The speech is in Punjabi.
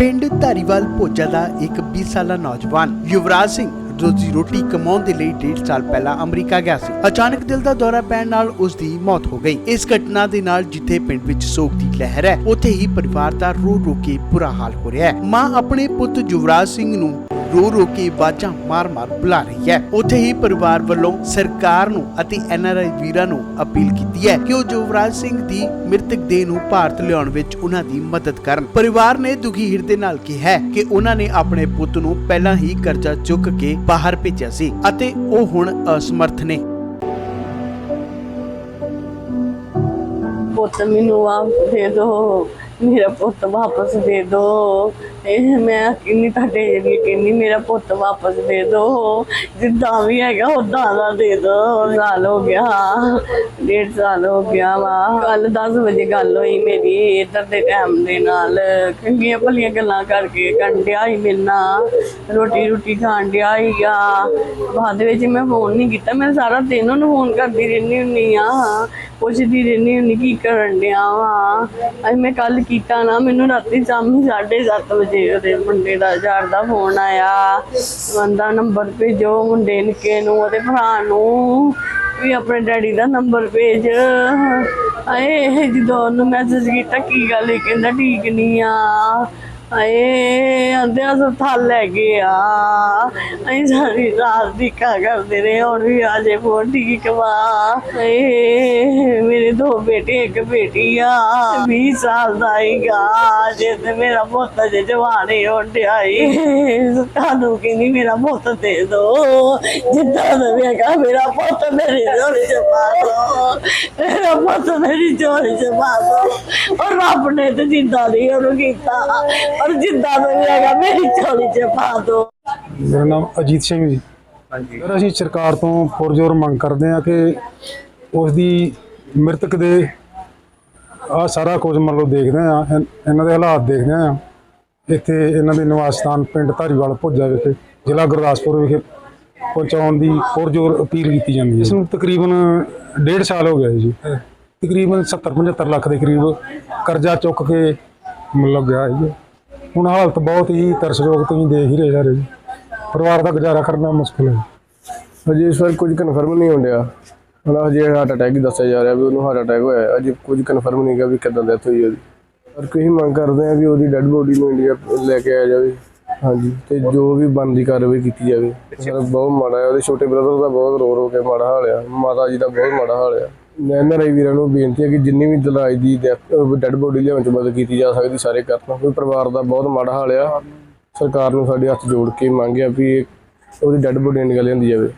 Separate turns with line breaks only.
ਪਿੰਡ ਧਾਰੀਵਾਲ ਭੋਜਾ ਦਾ ਇੱਕ 20 ਸਾਲਾ ਨੌਜਵਾਨ ਯੁਵਰਾਜ ਸਿੰਘ ਰੋਜੀ ਰੋਟੀ ਕਮਾਉਣ ਦੇ ਲਈ 1.5 ਸਾਲ ਪਹਿਲਾਂ ਅਮਰੀਕਾ ਗਿਆ ਸੀ। ਅਚਾਨਕ ਦਿਲ ਦਾ ਦੌਰਾ ਪੈਣ ਨਾਲ ਉਸ ਦੀ ਮੌਤ ਹੋ ਗਈ। ਇਸ ਘਟਨਾ ਦੇ ਨਾਲ ਜਿੱਥੇ ਪਿੰਡ ਵਿੱਚ ਸੋਗ ਦੀ ਲਹਿਰ ਹੈ। ਉੱਥੇ ਹੀ ਪਰਿਵਾਰ ਦਾ ਰੋ ਰੋ ਕੇ ਬੁਰਾ ਹਾਲ ਹੋ ਰਿਹਾ ਹੈ। ਮਾਂ ਆਪਣੇ ਪੁੱਤ ਯੁਵਰਾਜ ਸਿੰਘ ਨੂੰ ਰੋ ਰੋ ਕੇ ਬਾਜਾਂ ਮਾਰ-ਮਾਰ ਬੁਲਾ ਰਹੀ ਹੈ। ਉੱਥੇ ਹੀ ਪਰਿਵਾਰ ਵੱਲੋਂ ਸਰਕਾਰ ਨੂੰ ਅਤੇ ਐਨਆਰਆਈ ਵੀਰਾਂ ਨੂੰ ਅਪੀਲ ਕੀਤੀ ਹੈ ਕਿ ਉਹ ਯੁਵਰਾਜ ਸਿੰਘ ਦੀ ਮ੍ਰਿਤਕ ਦੇਹ ਨੂੰ ਭਾਰਤ ਲਿਆਉਣ ਵਿੱਚ ਉਹਨਾਂ ਦੀ ਮਦਦ ਕਰਨ। ਪਰਿਵਾਰ ਨੇ ਦੁਖੀ ਹਿਰਦੇ ਨਾਲ ਕਿਹਾ ਕਿ ਉਹਨਾਂ ਨੇ ਆਪਣੇ ਪੁੱਤ ਨੂੰ ਪਹਿਲਾਂ ਹੀ ਕਰਜ਼ਾ ਚੁੱਕ ਕੇ ਬਾਹਰ ਭੇਜਿਆ ਸੀ ਅਤੇ ਉਹ ਹੁਣ ਅਸਮਰਥ ਨੇ।
ਪੁੱਤ ਮੈਨੂੰ ਵਾਪਸ ਦੇ ਦੋ ਮੇਰਾ ਪੁੱਤ ਵਾਪਸ ਦੇ ਦੋ। ਇਹ ਮੈਂ ਕਿੰਨੀ ਤੁਹਾਡੇ ਜਿਹੜੀ ਕਿੰਨੀ ਮੇਰਾ ਪੁੱਤ ਵਾਪਸ ਦੇ ਦੋ। ਜਿੱਦਾਂ ਵੀ ਹੈਗਾ ਉਦਾਂ ਦਾ ਦੇ ਦੋ। ਸਾਲ ਹੋ ਗਿਆ, ਡੇਢ ਸਾਲ ਹੋ ਗਿਆ ਵਾ। ਕੱਲ 10 ਵਜੇ ਗੱਲ ਹੋਈ ਮੇਰੀ ਇੱਧਰ ਦੇ ਟਾਈਮ ਦੇ ਨਾਲ। ਚੰਗੀਆਂ ਭਲੀਆਂ ਗੱਲਾਂ ਕਰਕੇ ਕੰਡਿਆ ਹੀ ਮਿਲਣਾ ਰੋਟੀ ਰੋਟੀ ਖਾਣ ਡਿਆ ਹੀਗਾ ਬਾਅਦ ਵਿੱਚ ਮੈਂ ਫੋਨ ਨਹੀਂ ਕੀਤਾ। ਮੈਂ ਸਾਰਾ ਦਿਨ ਉਹਨੂੰ ਫੋਨ ਕਰਦੀ ਰਹਿੰਦੀ ਹੁੰਨੀ ਆ। ਪੁੱਛਦੀ ਰਹਿੰਦੀ ਹੁੰਨੀ ਕੀ ਕਰਨ ਡਿਆ ਵਾ। ਅੱਜ ਮੈਂ ਕੱਲ ਕੀਤਾ ਨਾ, ਮੈਨੂੰ ਰਾਤੀ ਸ਼ਾਮੀ 7:30 ਵਜੇ ਉਹਦੇ ਮੁੰਡੇ ਦਾ, ਯਾਰ ਦਾ ਫੋਨ ਆਇਆ। ਬੰਦਾ ਨੰਬਰ ਭੇਜੋ ਮੁੰਡੇ ਨਿੱਕੇ ਨੂੰ, ਉਹਦੇ ਭਰਾ ਨੂੰ, ਵੀ ਆਪਣੇ ਡੈਡੀ ਦਾ ਨੰਬਰ ਭੇਜ। ਆਏ ਜਦੋਂ ਉਹਨੂੰ ਮੈਸੇਜ ਕੀਤਾ, ਕੀ ਗੱਲ ਹੈ ਕਹਿੰਦਾ, ਠੀਕ ਨਹੀਂ ਆ। ਆਏ ਆਂਦੇ ਹਸਪਤਾਲ ਲੈ ਗਏ ਆ। ਅਸੀਂ ਸਾਰੀ ਰਾਤ ਦੀ ਕਾ ਕਰਦੇ ਰਹੇ, ਹੁਣ ਵੀ ਆਜੇ ਫੋਨ ਠੀਕ ਵਾ। ਏ ਮੇਰੇ ਦੋ ਬੇਟੇ, ਇੱਕ ਬੇਟੀ ਆ 20 ਸਾਲ ਦਾ ਹੀਗਾ। ਜੇ ਤੇ ਮੇਰਾ ਪੁੱਤ ਜੇ ਜਵਾਨੇ ਹੁੰਡਿਆਈ ਤੁਹਾਨੂੰ ਕਹਿੰਦੀ ਮੇਰਾ ਪੁੱਤ ਦੇ ਦੋ। ਜਿੱਦਾਂ ਦਾ ਵੀ ਹੈਗਾ, ਮੇਰਾ ਪੁੱਤ ਮੇਰੇ ਝੋਲੀ ਚ ਪਾ ਦੋ। ਮੇਰਾ ਪੁੱਤ ਮੇਰੀ ਝੋਲੀ ਚ ਪਾ ਦੋ। ਔਰ ਰੱਬ ਨੇ ਤੇ ਜਿੰਦਾ ਨਹੀਂ ਉਹਨੂੰ ਕੀਤਾ। ਔਰ ਜਿੱਦਾਂ ਦਾ ਵੀ ਹੈਗਾ ਮੇਰੀ ਝੋਲੀ ਚ ਪਾ ਦੋ।
ਮੇਰਾ ਨਾਮ ਅਜੀਤ ਸਿੰਘ ਜੀ। ਹਾਂਜੀ। ਸਰ ਅਸੀਂ ਸਰਕਾਰ ਤੋਂ ਪੁਰਜ਼ੋਰ ਮੰਗ ਕਰਦੇ ਹਾਂ ਕਿ ਉਸ ਦੀ ਮ੍ਰਿਤਕ ਦੇ ਆ ਸਾਰਾ ਕੁਝ ਮਤਲਬ ਦੇਖਦੇ ਆ ਇਹਨਾਂ ਦੇ ਹਾਲਾਤ ਦੇਖਦੇ ਆ ਇੱਥੇ ਇਹਨਾਂ ਦੇ ਨਿਵਾਸ ਸਥਾਨ ਪਿੰਡ ਧਾਰੀਵਾਲ ਭੁੱਜਾ ਵਿਖੇ ਜ਼ਿਲ੍ਹਾ ਗੁਰਦਾਸਪੁਰ ਵਿਖੇ ਪਹੁੰਚਾਉਣ ਦੀ ਪੁਰਜ਼ੋਰ ਅਪੀਲ ਕੀਤੀ ਜਾਂਦੀ ਹੈ। ਇਸ ਨੂੰ ਤਕਰੀਬਨ ਡੇਢ ਸਾਲ ਹੋ ਗਿਆ ਜੀ। ਤਕਰੀਬਨ 70 75 ਲੱਖ ਦੇ ਕਰੀਬ ਕਰਜ਼ਾ ਚੁੱਕ ਕੇ ਮਤਲਬ ਗਿਆ ਹੈ ਜੀ। ਹੁਣ ਹਾਲਤ ਬਹੁਤ ਹੀ ਤਰਸਯੋਗ ਤੁਸੀਂ ਦੇਖ ਹੀ ਰਹੇ ਸਾਰੇ ਜੀ। ਪਰਿਵਾਰ ਦਾ ਗੁਜ਼ਾਰਾ ਕਰਨਾ ਮੁਸ਼ਕਲ ਹੈ।
ਅਜੇ ਇਸ ਵਾਰ ਕੁਝ ਕਨਫਰਮ ਨਹੀਂ ਹੁੰਦਿਆ ਹੁਣ ਅਜੇ ਹਾਰਟ ਅਟੈਕ ਹੀ ਦੱਸਿਆ ਜਾ ਰਿਹਾ ਵੀ ਉਹਨੂੰ ਹਾਰਟ ਅਟੈਕ ਹੋਇਆ ਹੈ। ਅਜੇ ਕੁਝ ਕਨਫਰਮ ਨਹੀਂ ਹੈਗਾ ਵੀ ਕਿੱਦਾਂ ਡੈਥ ਹੋਈ ਉਹਦੀ। ਪਰ ਕੋਈ ਮੰਗ ਕਰਦੇ ਆ ਵੀ ਉਹਦੀ ਡੈੱਡ ਬੋਡੀ ਨੂੰ ਇੰਡੀਆ ਲੈ ਕੇ ਆਇਆ ਜਾਵੇ। ਹਾਂਜੀ ਤੇ ਜੋ ਵੀ ਬਣਦੀ ਕਾਰਵਾਈ ਕੀਤੀ ਜਾਵੇ। ਬਹੁਤ ਮਾੜਾ ਹੈ। ਉਹਦੇ ਛੋਟੇ ਬ੍ਰਦਰ ਦਾ ਬਹੁਤ ਰੋ ਰੋ ਕੇ ਮਾੜਾ ਹਾਲ ਆ। ਮਾਤਾ ਜੀ ਦਾ ਬਹੁਤ ਮਾੜਾ ਹਾਲ ਆ। ਮੈਂ ਇਹਨਾਂ ਰਾਈ ਵੀਰਾਂ ਨੂੰ ਬੇਨਤੀ ਹੈ ਕਿ ਜਿੰਨੀ ਵੀ ਦਲਾਈ ਦੀ ਡੈੱਡ ਬੋਡੀ ਲਿਆਉਣ ਚ ਮਦਦ ਕੀਤੀ ਜਾ ਸਕਦੀ, ਸਾਰੇ ਕਰਨ ਕਿਉਂਕਿ ਪਰਿਵਾਰ ਦਾ ਬਹੁਤ ਮਾੜਾ ਹਾਲ ਆ। ਸਰਕਾਰ ਨੂੰ ਸਾਡੇ ਹੱਥ ਜੋੜ ਕੇ ਮੰਗਿਆ ਵੀ ਉਹਦੀ ਡੈੱਡ ਬੋਡੀ ਨਿਕਲ ਜਾਂਦੀ ਜਾਵੇ।